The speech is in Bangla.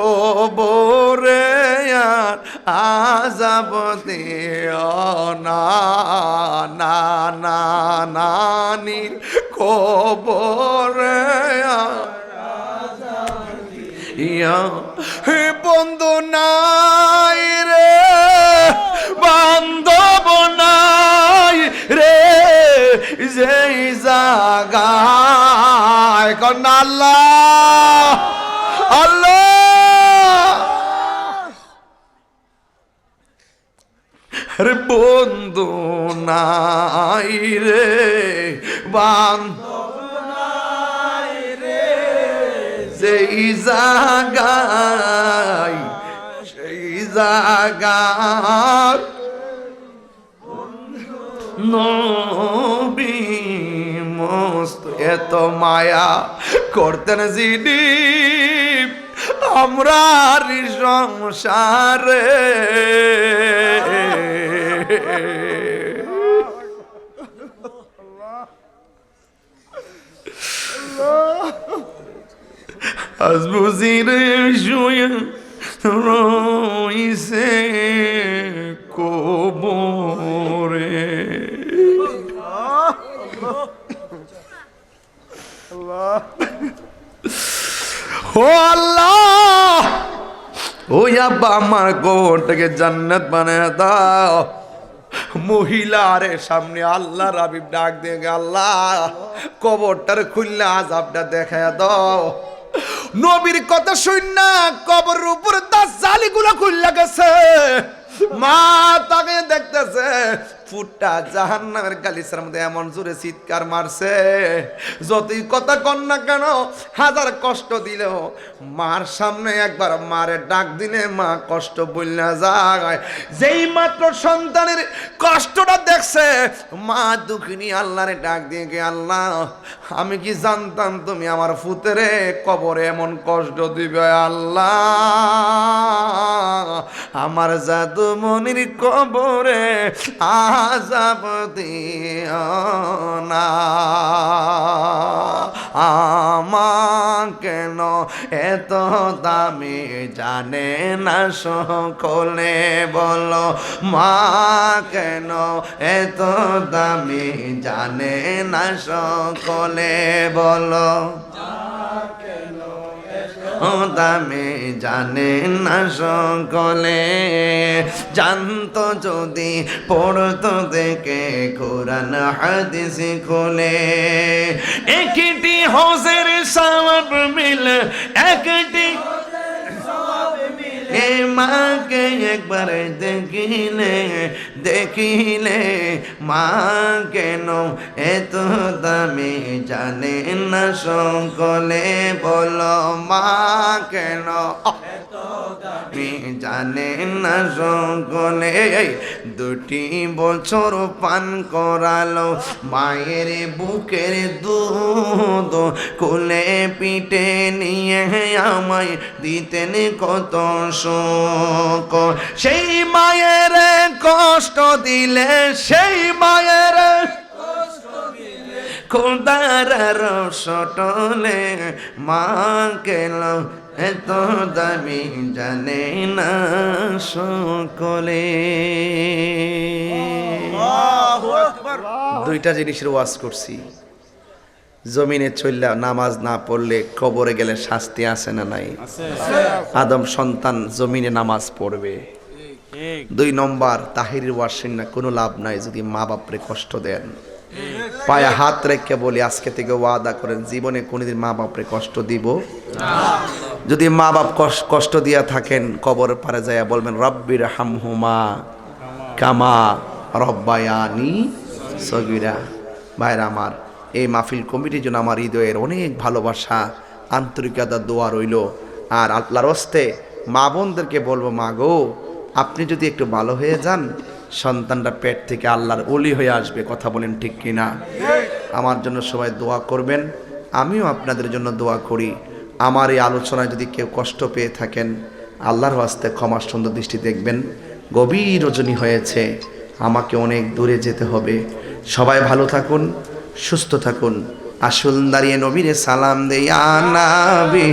কবরে আর আজাব দিও না না না নানির কবরে ইয়া হে বন্ধু নাই রে, বান্ধব নাই রে, যেই জাগায় কন্যা আল্লাহ রে বন্ধু নাই রে, বান্ধব সেই জাগায় সেই জাগার নবী মস্ত এত মায়া করতেন যিনি, আমরা সংসারে আজ বুঝিরে শুয়ে রইছে কোবরে ও আল্লাহ ওই আব্বা আমার গোটাকে জান্নাত বানায় দাও মহিলারে সামনে আল্লাহ রাবিব ডাক দিয়ে আল্লাহ, কবরটার খুললে আজাবটা দেখায় দাও। নবীর কথা শুন না কবর উপর তার জালিগুলো খুললে গেছে। মা তাকে দেখতেছে ফুটটা জাহান্নামের গালিসার মধ্যে এমন জোরে চিৎকার মারছে। যতই কথা কন না কেন, হাজার কষ্ট দিলেও মার সামনে একবার মারে ডাক দিলে মা কষ্ট বললে যায়। যেই মাত্র সন্তানের কষ্টটা দেখছে, মা দুঃখিনী আল্লাহরে ডাক দিয়ে গে, আল্লাহ, আমি কি জানতাম তুমি আমার ফুতেরে কবরে এমন কষ্ট দিবে, আল্লাহ? আমার জাদু মনির কবরে আজাব না। আমা কেন এত দামি জানে না সকলে বলো মা কেন এত দামি জানে না সকলে বলো। দামে জানে না সকলে। জানত যদি, পড়ত দেখে কোরআন, হাদিস খুলে। একটি হোসের সাব মিল, একটি এ মাকে একবার দেখিলে দেখিলে, মা কেন এত দামি জানে না সকলে বলো, মা কেন? আপনি জানেন না সকলে দুটি বছর পান করালো। মায়ের বুকের দুধ কোলে পিঠে নিয়ে আমায় দিতেন কত শোক। সেই মায়ের কষ্ট দিলে সেই মায়ের খোদার রসটলে মা কেল এত দামি জানে না সকলে। দুইটা জিনিসের ওয়াজ করছি। জমিনে চললে নামাজ না পড়লে কবরে গেলে শাস্তি আছে না নাই? আদম সন্তান জমিনে নামাজ পড়বে। দুই নম্বর তাহির ওয়াসিন না কোনো লাভ নাই যদি মা বাপরে কষ্ট দেন। পায়ে হাত রেখে বলি, আজকে থেকে ওয়াদা করেন, জীবনে কোনোদিন মা বাপরে কষ্ট দিব। যদি মা বাপ কষ- কষ্ট দিয়া থাকেন, কবর পারে যায় বলবেন, রব্বির হামহুমা কামা রব্বায়ানি সগিরা। ভাইরা আমার, এই মাহফিল কমিটির জন্য আমার হৃদয়ের অনেক ভালোবাসা, আন্তরিকতা, দোয়া রইল। আর আল্লাহর হস্তে মা বোনদেরকে বলব, মা গো, আপনি যদি একটু ভালো হয়ে যান সন্তানটা পেট থেকে আল্লাহর অলি হয়ে আসবে কথা বলেন ঠিক কিনা? আমার জন্য সবাই দোয়া করবেন আমিও আপনাদের জন্য দোয়া করি। আমার এই আলোচনায় যদি কেউ কষ্ট পেয়ে থাকেন আল্লাহর হস্তে ক্ষমা সুন্দর দৃষ্টি দেখবেন। গভীর রজনী হয়েছে আমাকে অনেক দূরে যেতে হবে। সবাই ভালো থাকুন সুস্থ থাকুন। আসুন দাঁড়িয়ে নবীরে সালাম দেই আনাবি